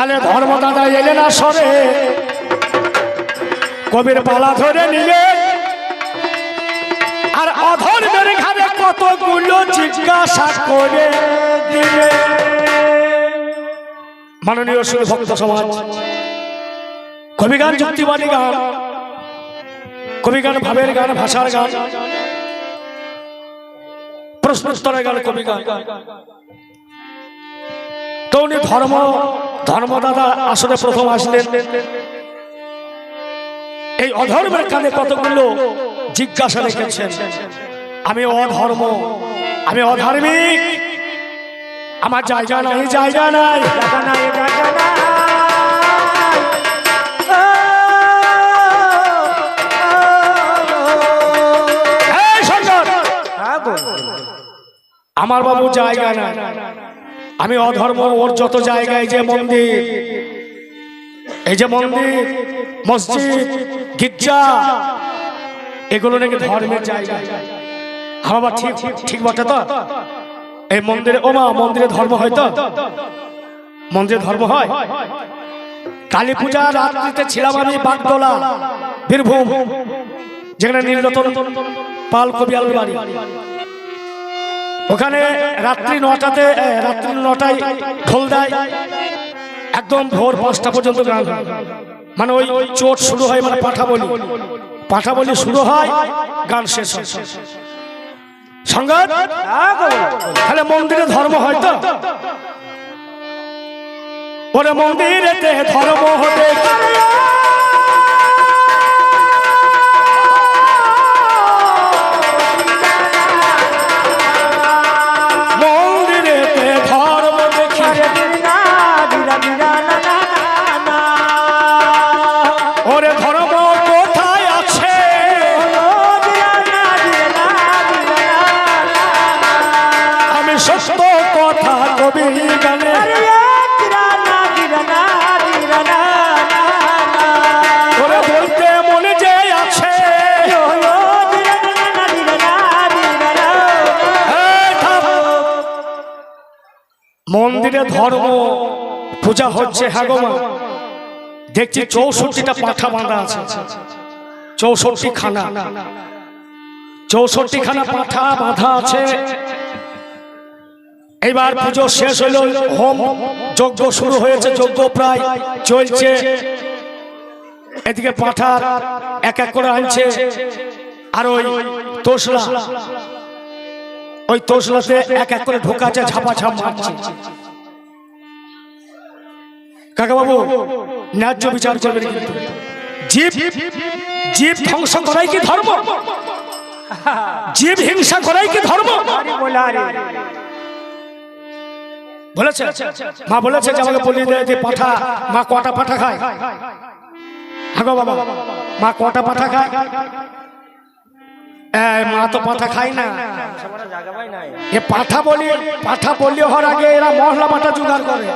তাহলে ধর্মদাদা এলেন না সরে। কবির পালা ধরে নিলেন আর অধর্মের ঘাড়ে কতগুলো জিজ্ঞাসা করে দিলে। মাননীয় সুর ভক্ত সমাজ, কবিগান যুক্তিবাদী গান, কবিগান ভাবের গান, ভাষার গান, প্রশ্নোত্তরের গান, কবিগান। তো উনি ধর্ম ধর্মদাদা আসলে প্রথম আসলেন। এই অধর্মের কানে কতগুলো জিজ্ঞাসা রেখেছেন। আমি অধর্ম আমি অধার্মিক। আমার জায়গা নাই জায়গা নাই। এই সরকার, আমার বাবু জায়গা নাই। আমি অধর্ম ওর যত জায়গায় যে মন্দির। এই যে মন্দির মসজিদ গির্জা এগুলো নাকি ধর্মের জায়গা। হ্যাঁ বাবা ঠিক ঠিক বটে তো। এই মন্দিরে ও মা মন্দিরে ধর্ম হয় তো? মন্দিরে ধর্ম হয়? কালী পূজা রাত্রিতে ছিলাম আমি বাগদোলা বীরভূম যেখানে নীলরতন পাল কবিয়াল বাড়ি ওখানে রাত্রি নটাতে রাত্রি নটায় ঢোল দেয় একদম ভোর পাঁচটা পর্যন্ত গান মানে ওই চোট শুরু হয় মানে পাঠা বলি পাঠা বলি শুরু হয়, গান শেষ হয়। সঙ্গত তাহলে মন্দিরে ধর্ম হয় তো? ওরে মন্দিরেতে ধর্ম হতে মন্দিরে ধর্ম পূজা হচ্ছে হ্যাঁ গো দেখছি চৌষট্টিটা পাঠা বাঁধা আছে। চৌষট্টি খানা চৌষট্টি খানা পাঠা বাঁধা আছে। এইবার পুজো শেষ হলো হোম যজ্ঞ শুরু হয়েছে যজ্ঞ প্রায় চলছে। এদিকে পাঠার এক এক করে আনছে। আর ওই তোষলা। ওই তোষলাতে এক এক করে ঢোকাচ্ছে ঝাপা, ঝাপ মারছে। কাকা বাবু ন্যায্য বিচার করবেন কিন্তু। জীব জীব ধ্বংস করাই কি ধর্ম? জীব হিংসা করাই কি ধর্ম? বলেছে, মা বলেছে যে আমাকে বলিয়ে দেয় যে পাঠা, মা কটা পাঠা খায়? হ্যাঁ গো বাবা মা কটা পাঠা খায়? মা তো পাঠা খায় না। এ পাঠা বলি পাঠা বলি হওয়ার আগে এরা মশলা পাঠা জোগাড় করে।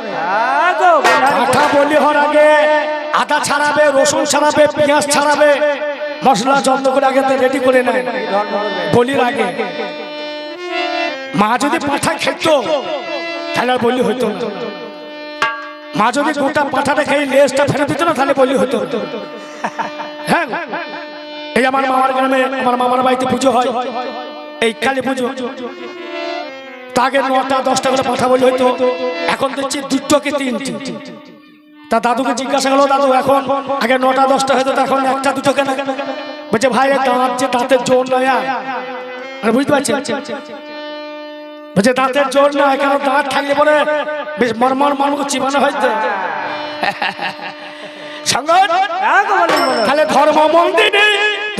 পাঠা বলি হওয়ার আগে আদা ছাড়াবে, রসুন ছাড়াবে, পেঁয়াজ ছাড়াবে, মশলা যত্ন আগে রেডি করে নেয়। বলির আগে। মা যদি পাঠা খেত, তাহলে বলি হইতো মা যদি গোটা পাঠাটা খেয়ে লেজটা ফেলে দিত না, তাহলে বলি হতো এই আমার মামার গ্রামে আমার মামার বাড়িতে পুজো হয়। এই কালী পুজো। তাকে নটা দশটা করে পাঠা বলি হইতো। এখন দেখছি দুটো কি তিনটি। তা দাদুকে জিজ্ঞাসা করল দাদু এখন আগে নটা দশটা হয়তো এখন একটা দুটো কেন বলছে ভাই দাঁত যে দাঁতের জোর নয় আর বুঝতে পারছি বলছে দাঁতের জোর না কেন দাঁত থাকলে পরে বেশ মরমর মর্ম চিবানো হয়তো তাহলে ধর্ম মন্দিরে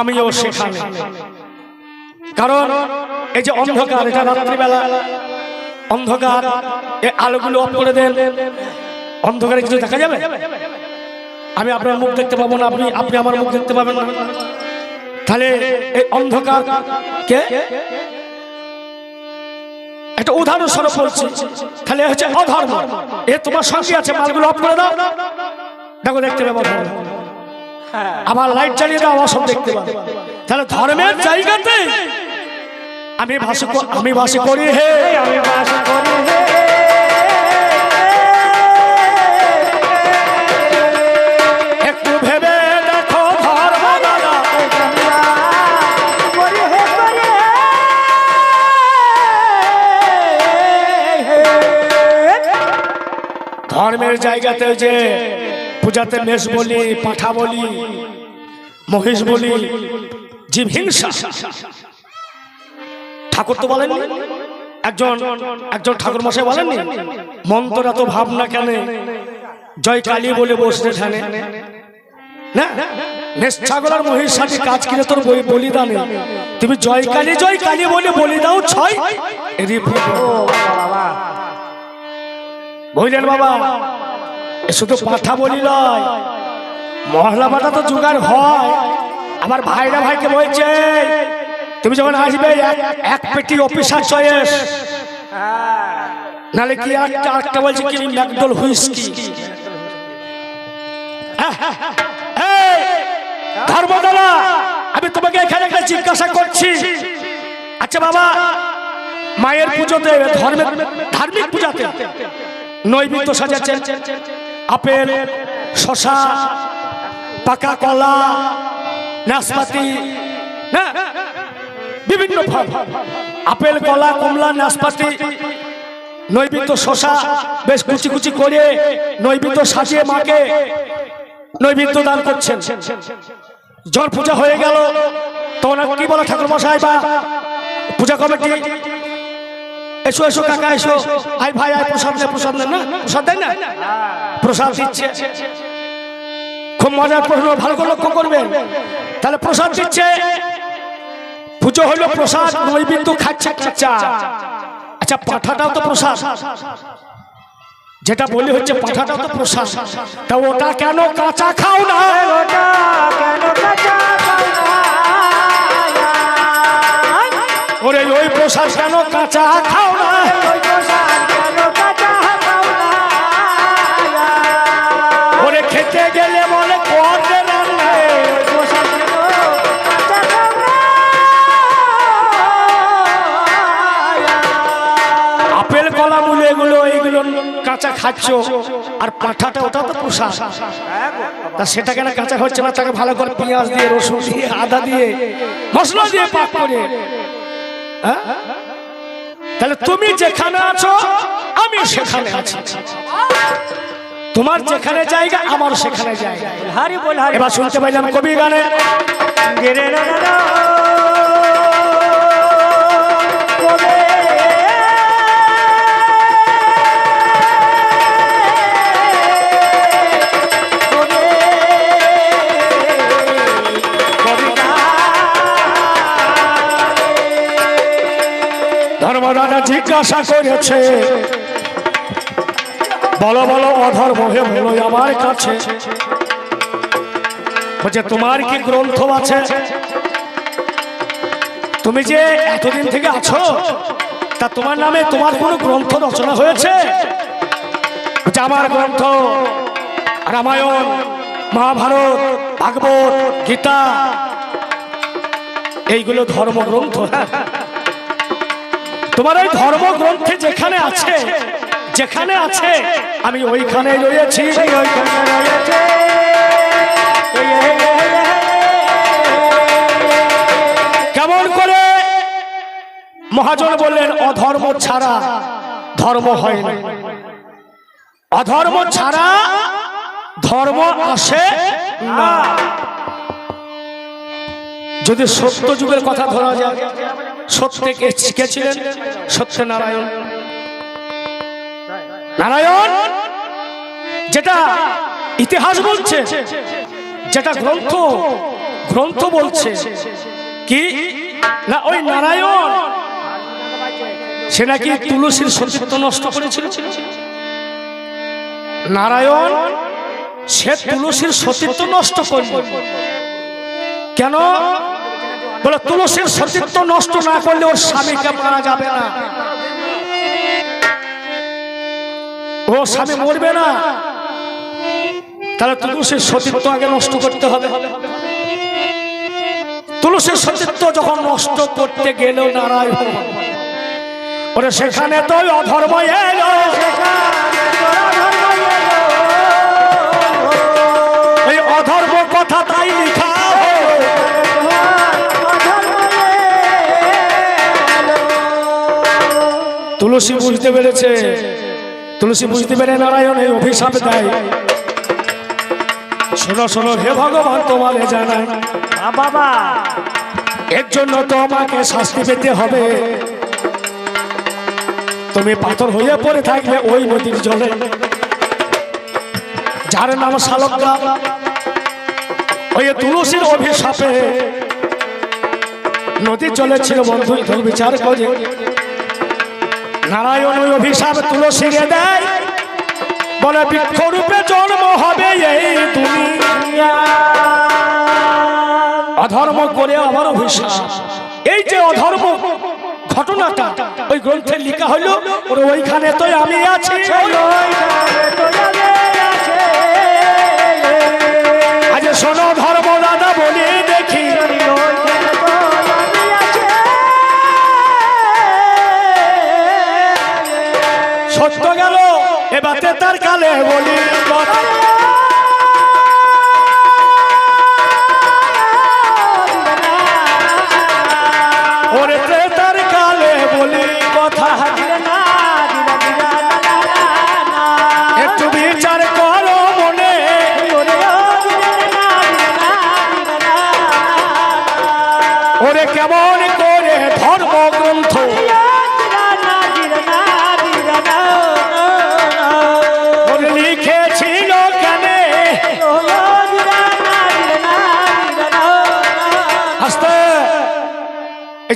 আমিও সেখানে। কারণ এই যে অন্ধকার এটা রাত্রিবেলা। অন্ধকার এই আলোগুলো অফ করে দেন। অন্ধকারে কিছু দেখা যাবে? আমি আপনার মুখ দেখতে পাবো না আপনি আপনি আমার মুখ দেখতে পাবেন না। তাহলে এই অন্ধকার কে? একটা উদাহরণ স্বরূপ বলছি। তাহলে এ হচ্ছে অধর্ম। এ তোমার সঙ্গে আছে মালগুলো অফ করে দাও। দেখো দেখতে পাবো। আবার লাইট চালিয়ে দাও, আবার সব দেখতে পাবে। তাহলে ধর্মের জায়গাতে আমি ক- আমি ভাষা করি হে। আমি বাস করি হে ধর্মের জায়গাতে যে পূজাতে মেষ বলি পাঠা বলি মহিষ বলি জীব হিংসা। ঠাকুর তো বলেননি? একজন একজন ঠাকুর মশাই বলেননি? মন্ত্র এত ভাবনা কেন জয় কালী বলে বসতে ঠানে না মেষ ছাগল আর মহিষ সাথে কাজ কিনে তোর বই বলিদানে? তুমি জয় কালী জয় কালী বলে বলি দাও ছয়। বুঝলেন বাবা শুধু কথা বলি নয় মহলা বাটা তো জোগাড় হয়। আমার ভাইরা ভাইকে বলছে তুমি যখন আসবে এক- পেটি অফিসার চয়েস নালে কি একটা একটা বলছে কি ম্যাকডোল হুইস্কি। এই, ধর্মদালা আমি তোমাকে এখানে একটা জিজ্ঞাসা করছি। আচ্ছা বাবা মায়ের পুজোতে ধর্মের ধার্মিক পূজাতে নৈবেদ্য সাজাচ্ছে আপেল শশা পাকা কলা, নাশপাতি না বিভিন্ন ফল। আপেল, কলা, কমলা, নাশপাতি নৈবেদ্য শশা বেশ কুচি কুচি করে নৈবেদ্য সাজিয়ে মাকে নৈবেদ্য দান করছেন। জল পূজা হয়ে গেল। তখন কি বলে ঠাকুর মশাই বা পূজা কমিটি? এসো এসো কাকা এসো আই ভাই আই প্রসাদ নে প্রসাদ নেন না? প্রসাদ দেয় না? প্রসাদ দিচ্ছে। খুব মজার প্রশ্ন ভালো করে লক্ষ্য করবেন। তাহলে প্রসাদ দিচ্ছে। পুজো হলো প্রসাদ নৈবেদ্য খাচ্ছে কাচ্চা আচ্ছা পাঠাটাও তো প্রসাদ। যেটা বলি হচ্ছে পাঠাটাও তো প্রসাদ। তা ওটা কেন কাঁচা খাও না? ওটা কেন কাঁচা ওরে ওই প্রসাদ কেন কাঁচা খাও আপেল, কলা, মূলে এগুলো, এইগুলো কাঁচা খাচ্ছ আর পাঁঠাটা, ওটা তো প্রসাদ তা সেটা কেন কাঁচা হচ্ছে না? তাকে ভালো করে পেঁয়াজ দিয়ে, রসুন দিয়ে, আদা দিয়ে, মশলা দিয়ে পাক করে। হ্যাঁ? তাহলে তুমি যেখানে আছো, আমি সেখানে আছি। তোমার যেখানে জায়গা আমার সেখানে জায়গা। হারি বল হারি। এবার শুনতে পাইলাম কবি গানে। গেরে না জিজ্ঞাসা করেছে বলো বলো অধর্ম হে বলো আমার কাছে। বলছে, তোমার কি গ্রন্থ আছে? তুমি যে এতদিন থেকে আছো, তা তোমার নামে তোমার কোনো গ্রন্থ রচনা হয়েছে? আমার গ্রন্থ রামায়ণ, মহাভারত, ভাগবত, গীতা, এইগুলো ধর্মগ্রন্থ। তোমার ওই ধর্মগ্রন্থে যেখানে আছে যেখানে আছে, আমি ওইখানে রয়েছি। কেমন করে? মহাজন বললেন, অধর্ম ছাড়া ধর্ম হয় না। অধর্ম ছাড়া ধর্ম আসে না। যদি সত্য যুগের কথা ধরা যায়, সত্যে কে কে ছিলেন? সত্য নারায়ণ, যেটা ইতিহাস বলছে, যেটা গ্রন্থ গ্রন্থ বলছে, কি? না, ওই নারায়ণ, সে নাকি তুলসীর সতীত্ব নষ্ট করেছিল? নারায়ণ, সে তুলসীর সতীত্ব নষ্ট করল। কেন? বলে, তুলসীর সতীত্ব নষ্ট না করলে ওর স্বামীকে মারা যাবে না? স্বামী মরবে না, তাহলে তুলসীর সতীত্ব আগে নষ্ট করতে হবে। তুলসীর সতীত্ব যখন নষ্ট করতে গেল নারায়ণ ওরে সেখানে তো অধর্ম এই অধর্ম কথা তাই লিখা তুলসী বুঝতে পেরেছে তুলসী বুঝতে পেরে নারায়ণ এই অভিশাপ দেয়। শোনো শোনো হে ভগবান তোমারে জানাই। বাবা। এর জন্য তোমাকে শাস্তি পেতে হবে। তুমি পাথর হয়ে পড়ে থাকবে ওই নদীর জলে। যার নাম শালকরা ওই তুলসীর অভিশাপে নদীর জলে ছিল বন্ধু বিচার করে। নারায়ণ ওই অভিশাপ তুলসীকে দেয়। বলে, বৃক্ষরূপে জন্ম হবে এই দুনিয়া। অধর্ম করে আমার অভিশাপ। এই যে অধর্ম ঘটনাটা, ওই গ্রন্থে লেখা হলো, ওর ওইখানে তো আমি আছি কালে বলি কথা।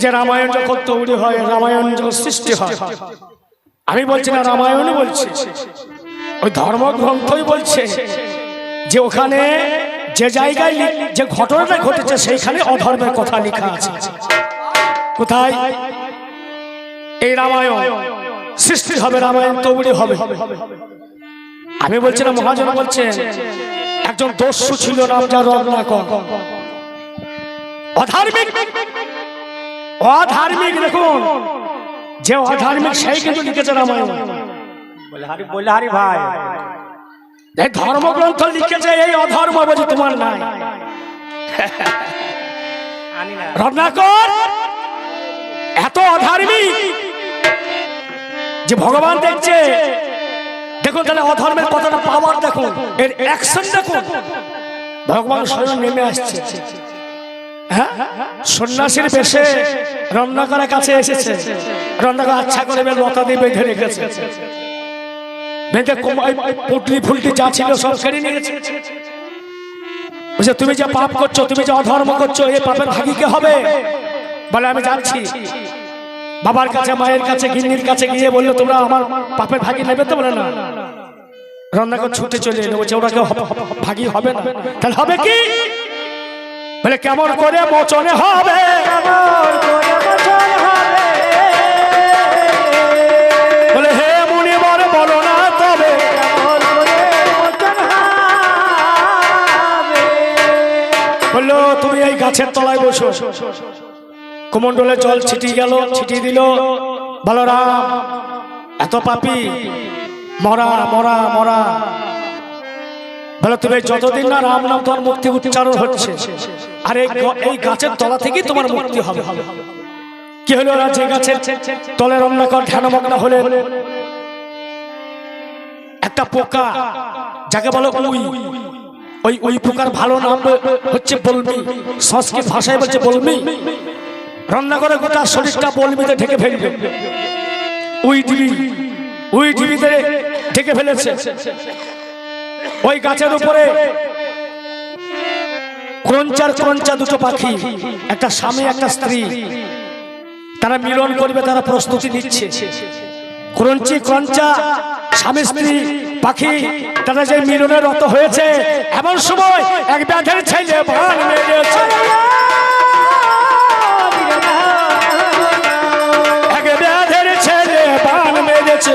যে রামায়ণ যখন তৈরি হয়, রামায়ণ যখন সৃষ্টি হয়। আমি বলছি, না রামায়ণ বলছি। ওই ধর্মগ্রন্থই বলছে যে ওখানে যে জায়গায় যে ঘটনাটা ঘটেছে, সেইখানে অধর্মের কথা লেখা আছে। কোথায়? এই রামায়ণ। সৃষ্টি হবে, রামায়ণ তৈরি হবে। আমি বলছি, না, মহাজন বলছেন একজন দস্যু ছিল রামজা রত্নাকর। অধার্মিক অধার্মিক দেখুন। যে অধার্মিক সেই কিন্তু লিখেছে রামায়ণ। বলে হারি বলে ভাই। এই ধর্মগ্রন্থ লিখেছে এই অধর্ম বলছে তোমার নাই। রত্নাকর এত অধার্মিক যে ভগবান দেখছে। দেখুন তাহলে অধর্মের কতটা পাওয়ার দেখুন। এর অ্যাকশন দেখুন। ভগবান স্বয়ং নেমে আসছে। হ্যাঁ সন্ন্যাসীর বেশে রত্নাকরের কাছে এসেছে। রত্নাকর আচ্ছা করে লতা দিয়ে বেঁধে রেখেছে। বেঁধে পুটলি ফুলটি যা ছিল সব কেড়ে নিয়েছে। বলছে, তুমি যে পাপ করছ, তুমি যে অধর্ম করছ এই পাপের ভাগি কে হবে? বলে, আমি যাচ্ছি বাবার কাছে, মায়ের কাছে, গিন্নির কাছে গিয়ে বলল, তোমরা আমার পাপের ভাগি নেবে তো? বলে, না। রান্নাঘর ছুটে চলে এলো। বলছে, ওরা কেউ ভাগি হবে না। তাহলে হবে কি? বলে, কেমন করে মোচনে হবে? বলে, হে মুনিবর, বলো না বলল, তুমি এই গাছের তলায় বসো। কুমন্ডলে জল ছিটিয়ে গেল, ছিটিয়ে দিল। বলরাম, এত পাপি। মরা মরা মরা। বলো যতদিন না রাম নাম তোমার মুক্তি উচ্চারণ হচ্ছে, আর এই গাছের তলা থেকেই তোমার মুক্তি হবে। কি হলো ওরা যে গাছের তলে রমনাকর ধ্যানমগ্ন হলে? একটা পোকা, যাকে বলো উই। ওই ওই প্রকার ভালো নাম হচ্ছে বলবি সংস্কৃত ভাষায় বলছে বলবি রান্না করে গোটা শরীরটা বলবিতে ঢেকে ফেলবে। ওই ডিবি ওই ডিবিতে ঢেকে ফেলেছে। ওই গাছের উপরে ক্রঞ্চার ক্রঞ্চা দুটো পাখি একটা স্বামী একটা স্ত্রী। তারা মিলন করবে তারা প্রস্তুতি নিচ্ছে। ক্রঞ্চি ক্রঞ্চা স্বামী স্ত্রী পাখি তারা যে মিলনে রত হয়েছে এমন সময় এক ব্যাধের ছেলে বান মেরেছে। এক ব্যাধের ছেলে বান মেরেছে।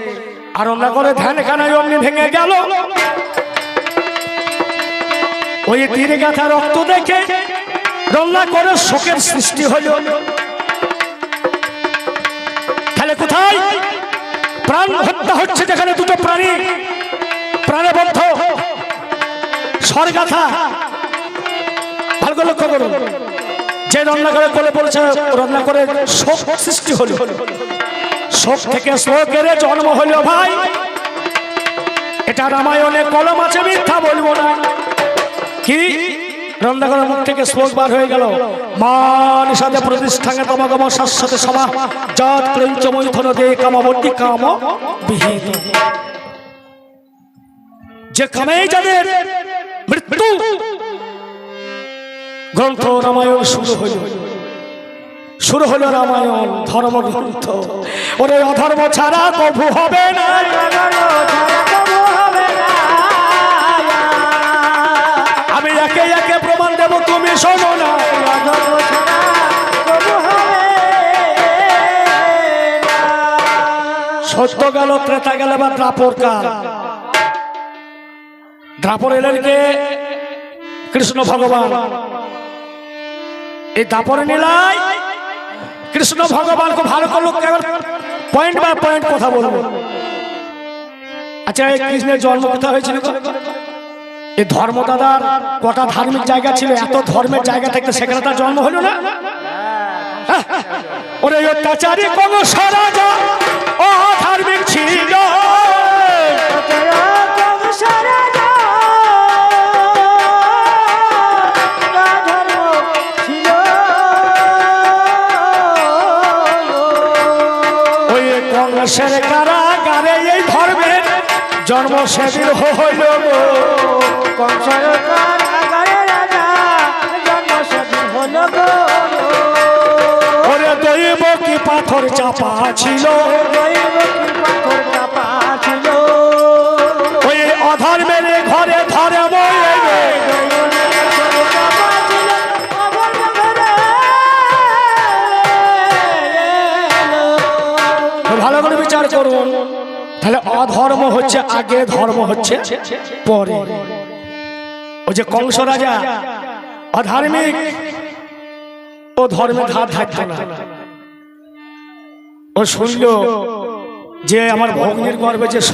আর করে ধ্যান খানায় অমনি ভেঙে গেল। ওই তীরে গাথা রক্ত দেখে রত্নাকরের শোকের সৃষ্টি হলো। তাহলে কোথায়? প্রাণ হত্যা হচ্ছে যেখানে দুটো প্রাণী। প্রাণবদ্ধ স্বর্গাথা। ভালো লক্ষ্য করুন। যে রান্না করে কোলে পড়েছে রান্না করে শোক সৃষ্টি হলো। শোক থেকে শোকের জন্ম হলো ভাই। এটা রামায়ণে কলম আছে, মিথ্যা বলব না। কি? রন্দাগরের মুখ থেকে শোক বার হয়ে গেল। মান সাথে প্রতিষ্ঠানে তমাগম শাশ্বত সভা জাত ক্রঞ্চ মৈথন দে কামাবর্তী কাম বিহিত। যে কামে যাদের মৃত্যু, গ্রন্থ রামায়ণ শুরু হইল শুরু হলো রামায়ণ ধর্ম গ্রন্থ ওরে অধর্ম ছাড়া কভু হবে না। আমি একে একে প্রমাণ দেব, তুমি শোনো না। সত্য গেল, ত্রেতা গেল বা দ্রাপর কাল। দ্রাপর এলেন কে? কৃষ্ণ ভগবান। এই দাপরে নিলাই কৃষ্ণ ভগবানকে ভালো করল পয়েন্ট বাই পয়েন্ট কথা বলব আচ্ছা কৃষ্ণের জন্ম কোথায় হয়েছিল? এই ধর্মদাদার কটা ধার্মিক জায়গা ছিল, এত ধর্মের জায়গা থেকে সেখানে তার জন্ম হলো না হ্যাঁ? ওরে অত্যাচারী কোন সারা ও ধার্মিক ছিল কংগ্রেসের কারাগারে এই ধর্মের জন্ম সেদিন হইল গো। ওরে দৈব কি পাথর চাপা ছিল ওই অধর্ম হচ্ছে আগে, ধর্ম হচ্ছে পরে। ও যে কংস রাজা, অধার্মিক, ও ধর্মে ধার থাকতো না। ও শুনল যে আমার ভগ্নির গর্বে যে